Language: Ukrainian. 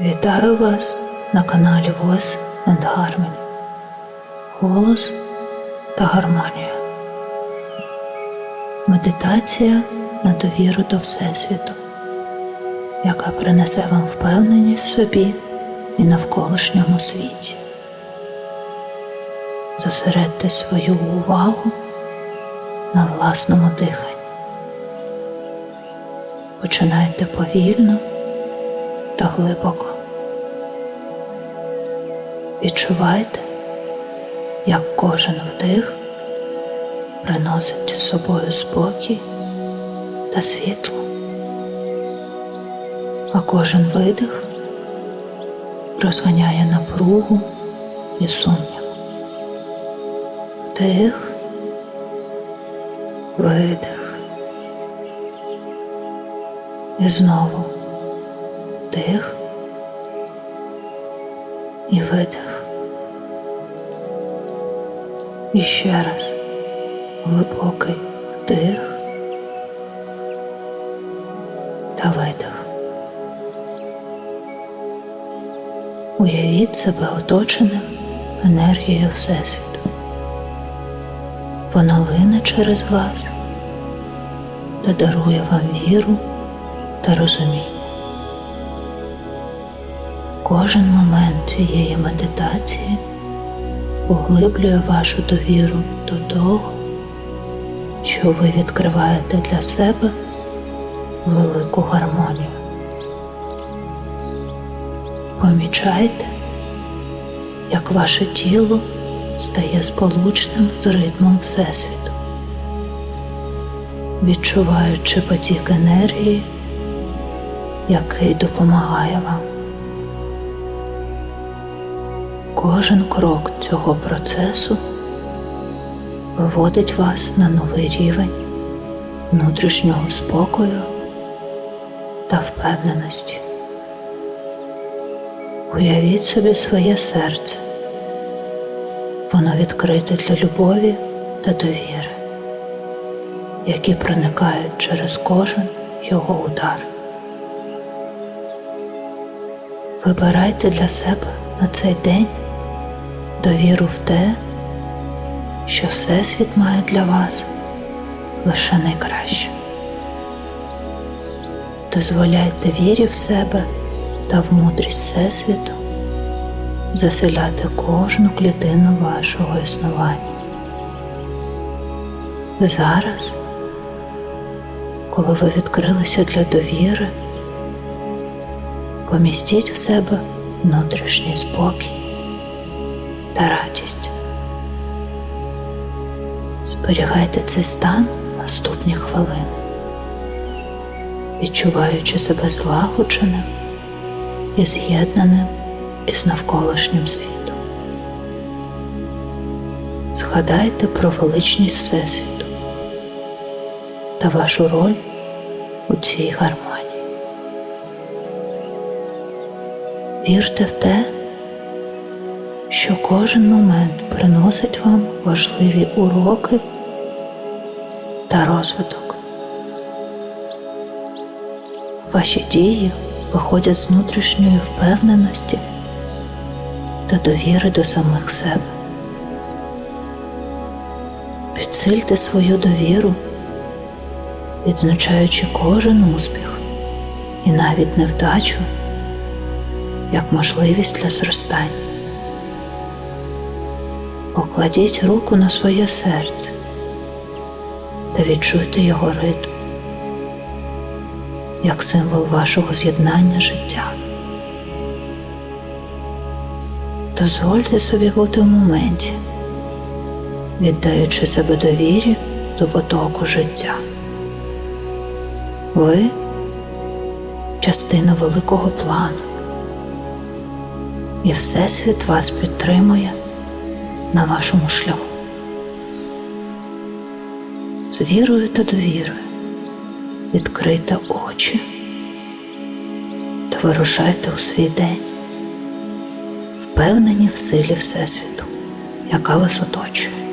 Вітаю вас на каналі Voice and Harmony. Голос та гармонія. Медитація на довіру до Всесвіту, яка принесе вам впевненість в собі і навколишньому світі. Зосередьте свою увагу на власному диханні. Починайте повільно та глибоко. Відчувайте, як кожен вдих приносить з собою спокій та світло, а кожен видих розганяє напругу і сумнів. Вдих, видих. І знову вдих і видих. І ще раз глибокий вдих та видих. Уявіть себе оточеним енергією Всесвіту. Вона лине через вас та дарує вам віру та розуміння. Кожен момент цієї медитації поглиблює вашу довіру до того, що ви відкриваєте для себе велику гармонію. Помічайте, як ваше тіло стає сполучним з ритмом Всесвіту, відчуваючи потік енергії, який допомагає вам. Кожен крок цього процесу виводить вас на новий рівень внутрішнього спокою та впевненості. Уявіть собі своє серце. Воно відкрите для любові та довіри, які проникають через кожен його удар. Вибирайте для себе на цей день довіру в те, що Всесвіт має для вас лише найкраще. Дозволяйте вірі в себе та в мудрість Всесвіту заселяти кожну клітину вашого існування. Зараз, коли ви відкрилися для довіри, помістіть в себе внутрішній спокій та радість. Зберігайте цей стан наступні хвилини, відчуваючи себе злагодженим і з'єднаним із навколишнім світом. Згадайте про величність Всесвіту та вашу роль у цій гармонії. Вірте в те, що кожен момент приносить вам важливі уроки та розвиток. Ваші дії виходять з внутрішньої впевненості та довіри до самих себе. Підсильте свою довіру, відзначаючи кожен успіх і навіть невдачу як можливість для зростання. Покладіть руку на своє серце та відчуйте його ритм як символ вашого з'єднання життя. Дозвольте собі бути в моменті, віддаючи себе довірі до потоку життя. Ви частина великого плану, і Всесвіт вас підтримує на вашому шляху. З вірою та довірою відкрийте очі та вирушайте у свій день, впевнені в силі Всесвіту, яка вас оточує.